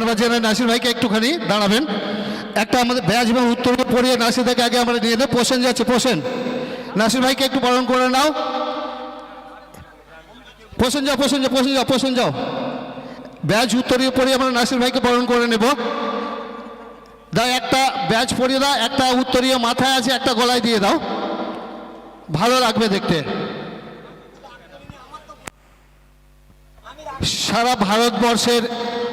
ধন্যবাদ জানাই নাসির ভাইকে একটুখানি, দাঁড়াবেন। একটা আমাদের ব্যাজ বা উত্তর পড়িয়ে নাসির থেকে আগে আমরা নিয়ে দেবো পোষেন যাচ্ছে পোষেন নাসির ভাইকে একটু বরণ করে নাও। পোষণ যাও পোষণ যাও পোষণ যাও পোষণ যাও। ব্যাজ উত্তরীয় পড়িয়ে আমরা নাসির ভাইকে বরণ করে নেব। দাও, একটা ব্যাজ পরিয়ে দাও, একটা উত্তরীয় ইয়ে মাথায় আছে, একটা গলায় দিয়ে দাও। ভালো লাগবে দেখতে। সারা ভারতবর্ষের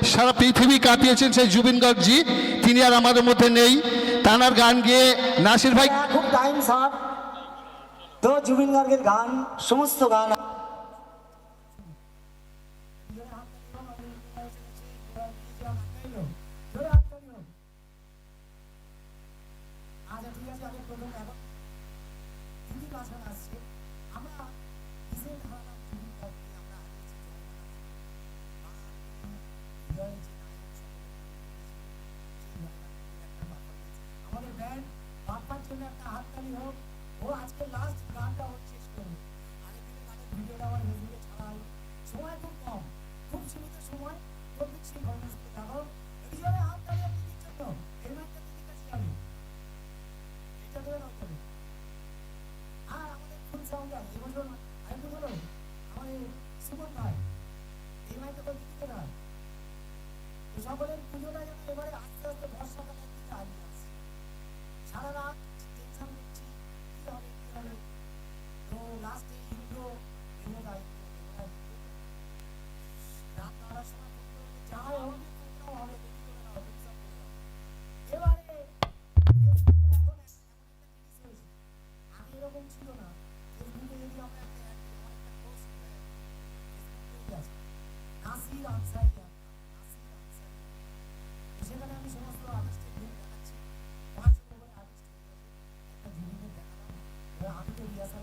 সারা পৃথিবী কাঁপিয়েছেন সেই জুবিন গর্জি তিনি আর আমাদের মধ্যে নেই। তানার গান গিয়ে নাসির ভাই খুব টাইম স্যার তো জুবিন গার্গের গান, সমস্ত গান জানি হোক ও আজকে লাস্ট গানটা হচ্ছে Dios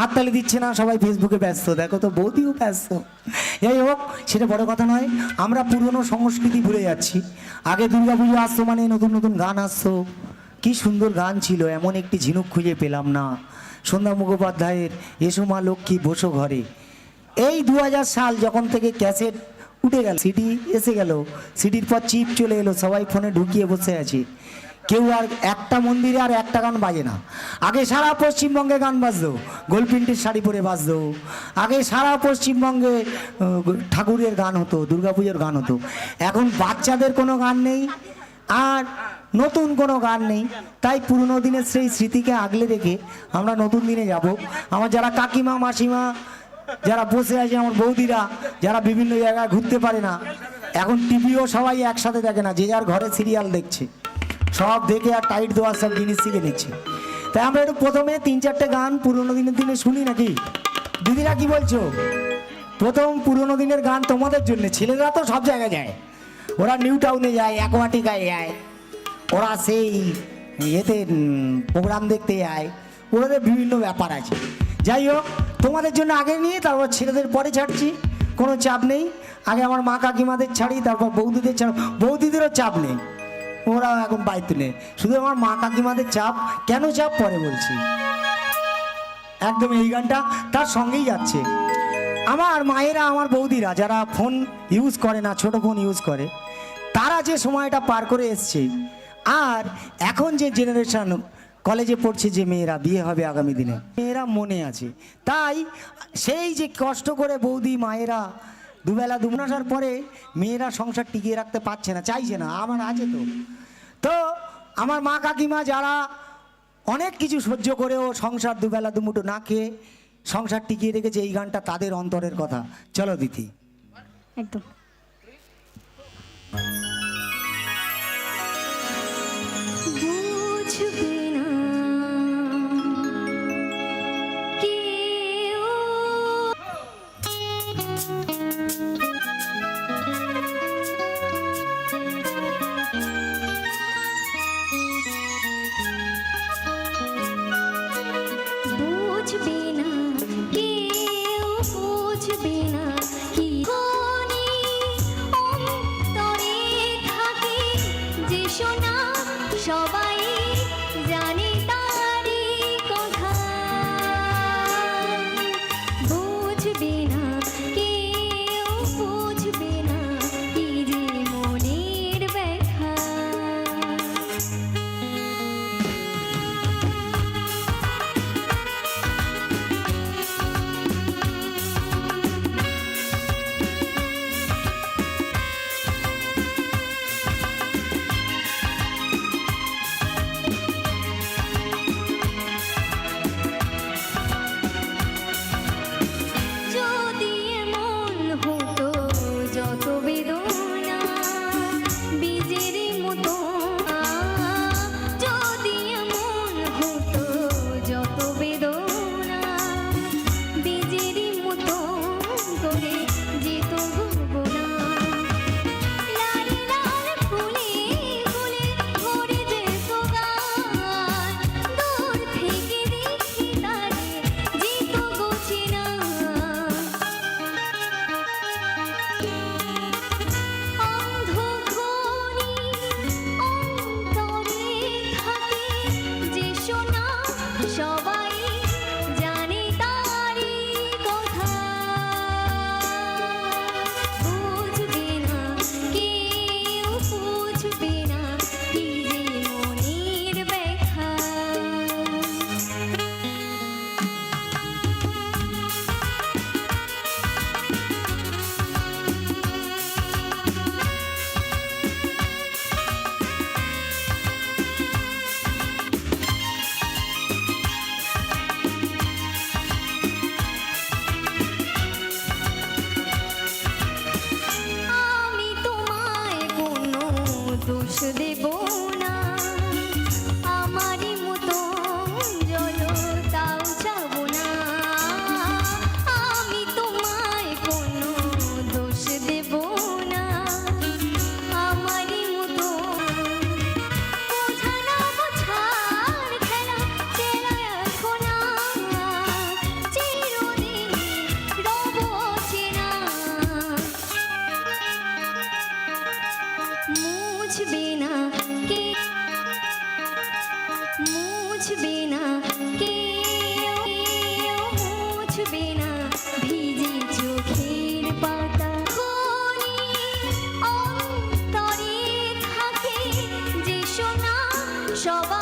হাততালি দিচ্ছে না, সবাই ফেসবুকে ব্যস্ত। দেখো তো, বৌদিও ব্যস্ত। যাই হোক, সেটা বড় কথা নয়, আমরা পুরনো সংস্কৃতি ভুলে যাচ্ছি। আগে দুর্গা পুজো আসতো মানে নতুন নতুন গান আসতো। কি সুন্দর গান ছিল, এমন একটি ঝিনুক খুঁজে পেলাম না। সন্ধ্যা মুখোপাধ্যায়ের এসো মা লক্ষ্মী, বসো ঘরে। এই দু হাজার সাল যখন থেকে ক্যাসেট উঠে গেল, সিডি এসে গেল, সিডির পর চিপ চলে এলো, সবাই ফোনে ঢুকিয়ে বসে আছে। কেউ আর একটা মন্দিরে আর একটা গান বাজে না। আগে সারা পশ্চিমবঙ্গে গান বাজতো গোলপিন্টির শাড়ি পরে বাজতো। আগে সারা পশ্চিমবঙ্গে ঠাকুরের গান হতো, দুর্গাপুজোর গান হতো। এখন বাচ্চাদের কোনো গান নেই, আর নতুন কোনো গান নেই। তাই পুরনো দিনের সেই স্মৃতিকে আগলে রেখে আমরা নতুন দিনে যাব। আমার যারা কাকিমা, মাসিমা, যারা বসে আছে, আমার বৌদিরা, যারা বিভিন্ন জায়গায় ঘুরতে পারে না, এখন টিভিও সবাই একসাথে দেখে না, যে যার ঘরে সিরিয়াল দেখছে। সব দেখে আর টাইট দেওয়ার সব জিনিস শিখে নিচ্ছে। তাই আমরা একটু প্রথমে তিন চারটে গান পুরোনো দিনের দিনে শুনি নাকি? দিদিরা কি বলছো? প্রথম পুরোনো দিনের গান তোমাদের জন্য, ছেলেরা তো সব জায়গায় যায়। ওরা নিউ টাউনে যায় অ্যাকোয়াটিকায় যায়। ওরা সেই এতে প্রোগ্রাম দেখতে যায়। ওদের বিভিন্ন ব্যাপার আছে। যাই হোক, তোমাদের জন্য আগে নিয়ে, তারপর ছেলেদের পরে ছাড়ছি। কোনো চাপ নেই। আগে আমার মা কাকিমাদের ছাড়ি, তারপর বৌদিদের ছাড়। বৌদিদেরও চাপ নেই। ওরাও এখন বাড়িতে নেই। শুধু আমার মা কাকিমাদের চাপ, কেন চাপ পরে বলছি? একদম এই গানটা তার সঙ্গেই যাচ্ছে। আমার মায়েরা, আমার বৌদিরা যারা ফোন ইউজ করে না, ছোট ফোন ইউজ করে, তারা যে সময়টা পার করে এসছে, আর এখন যে জেনারেশন কলেজে পড়ছে যে মেয়েরা, বিয়ে হবে আগামী দিনে, মেয়েরা মনে আছে। তাই সেই যে কষ্ট করে বৌদি, মায়েরা দুবেলা দুমন আসার পরে মেয়েরা সংসার টিকিয়ে রাখতে পারছে না, চাইছে না, আমার আছে তো। তো আমার মা কাকিমা যারা অনেক কিছু সহ্য করেও সংসার দুবেলা দুমুটো না খেয়ে সংসার টিকিয়ে রেখেছে, এই গানটা তাদের অন্তরের কথা। চলো দিদি। একদম। সবাই যে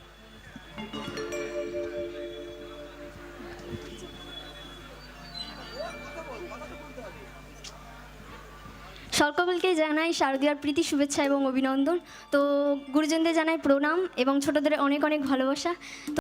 সকলকে জানাই শারদীয়ার প্রীতি, শুভেচ্ছা এবং অভিনন্দন। তো গুরুজনদের জানাই প্রণাম এবং ছোটদের অনেক অনেক ভালোবাসা।